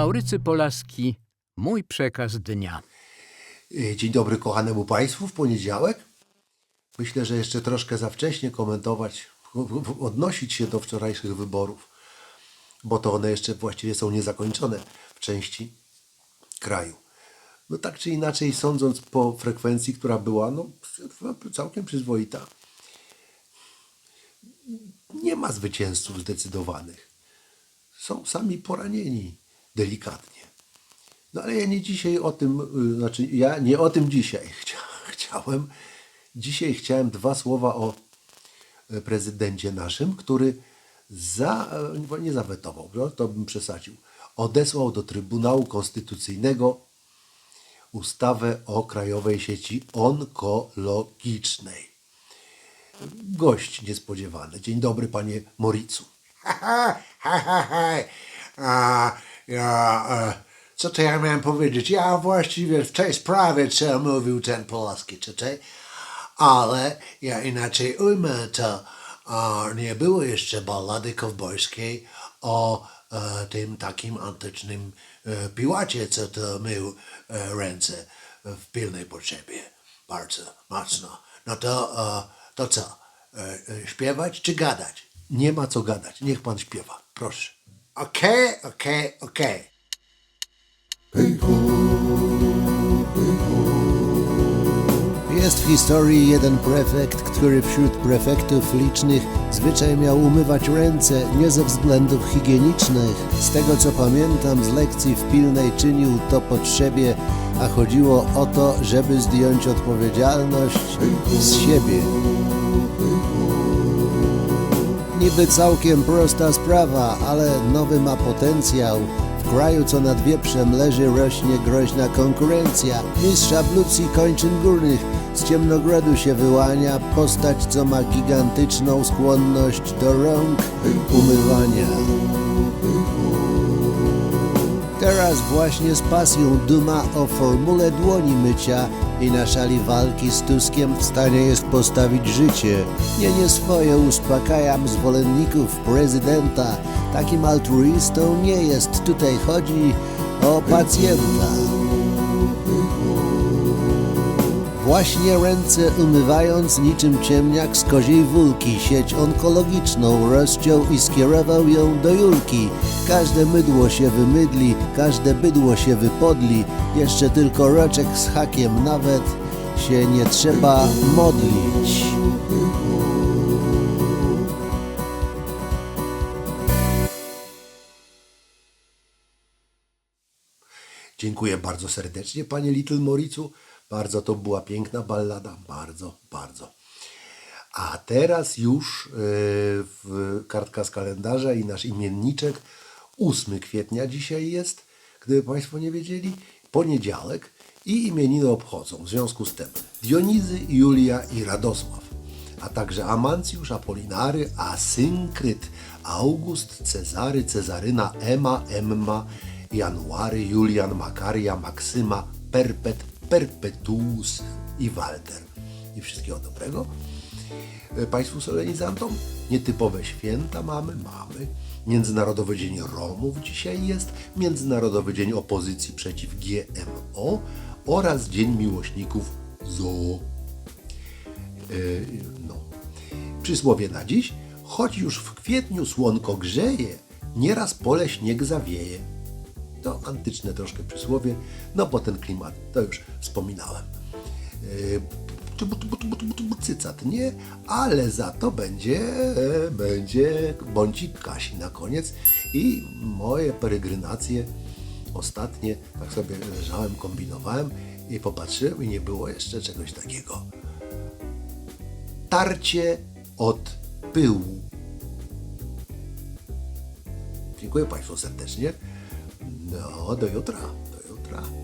Maurycy Polaski, mój przekaz dnia. Y, Dzień dobry kochanemu Państwu w poniedziałek. Myślę, że jeszcze troszkę za wcześnie komentować, odnosić się do wczorajszych wyborów, bo to one jeszcze właściwie są niezakończone w części kraju. No tak czy inaczej, sądząc po frekwencji, która była no, całkiem przyzwoita, nie ma zwycięzców zdecydowanych. Są sami poranieni delikatnie. No ale ja nie dzisiaj o tym, y, znaczy ja nie o tym dzisiaj chcia, chciałem. Dzisiaj chciałem dwa słowa o e, prezydencie naszym, który za, e, nie zawetował, no, to bym przesadził, odesłał do Trybunału Konstytucyjnego ustawę o Krajowej Sieci Onkologicznej. Gość niespodziewany. Dzień dobry, panie Moricu. Ha, ha, ha, ha. A, ja, e, co to ja miałem powiedzieć? Ja właściwie w tej sprawie, co mówił ten polski tutaj, ale ja inaczej ujmę to. Nie było jeszcze ballady kowbojskiej o e, tym takim antycznym e, piłacie, co to mył e, ręce w pilnej potrzebie. Bardzo mocno. No to, e, to co? E, e, śpiewać czy gadać? Nie ma co gadać. Niech pan śpiewa. Proszę. Okej, okej, okej. Jest w historii jeden prefekt, który wśród prefektów licznych zwyczaj miał umywać ręce nie ze względów higienicznych. Z tego co pamiętam z lekcji w pilnej czynił to potrzebie, a chodziło o to, żeby zdjąć odpowiedzialność z siebie. Niby całkiem prosta sprawa, ale nowy ma potencjał. Kraju, co nad wieprzem leży, rośnie groźna konkurencja. Mistrza Blucji kończyn górnych z ciemnogrodu się wyłania postać, co ma gigantyczną skłonność do rąk umywania. Teraz właśnie z pasją duma o formule dłoni mycia i na szali walki z Tuskiem w stanie jest postawić życie. Nie, nie swoje uspokajam zwolenników prezydenta. Takim altruistą nie jest. Tutaj chodzi o pacjenta. Właśnie ręce umywając niczym ciemniak z koziej wólki sieć onkologiczną rozciął i skierował ją do Julki. Każde mydło się wymydli, każde bydło się wypodli, jeszcze tylko roczek z hakiem nawet się nie trzeba modlić. Dziękuję bardzo serdecznie, panie Little Moricu. Bardzo to była piękna ballada. Bardzo, bardzo. A teraz już w kartka z kalendarza i nasz imienniczek. 8 kwietnia dzisiaj jest, gdyby Państwo nie wiedzieli, poniedziałek i imieniny obchodzą. W związku z tym Dionizy, Julia i Radosław, a także Amancjusz, Apolinary, Asynkryt, August, Cezary, Cezaryna, Ema, Emma, January, Julian, Makaria, Maksyma, Perpet, Perpetuus i Walter. I wszystkiego dobrego. E, Państwu solenizantom nietypowe święta mamy, mamy. Międzynarodowy Dzień Romów dzisiaj jest, Międzynarodowy Dzień Opozycji przeciw GMO oraz Dzień Miłośników Zoo. E, no. Przysłowie na dziś, choć już w kwietniu słonko grzeje, nieraz pole śnieg zawieje. To antyczne troszkę przysłowie, no bo ten klimat, to już wspominałem. Tu, Cycat nie, ale za to będzie, e, będzie bądźik Kasi na koniec i moje peregrinacje ostatnie, tak sobie leżałem, kombinowałem i popatrzyłem i nie było jeszcze czegoś takiego. Tarcie od pyłu. Dziękuję Państwu serdecznie. No, do jutra. Do jutra.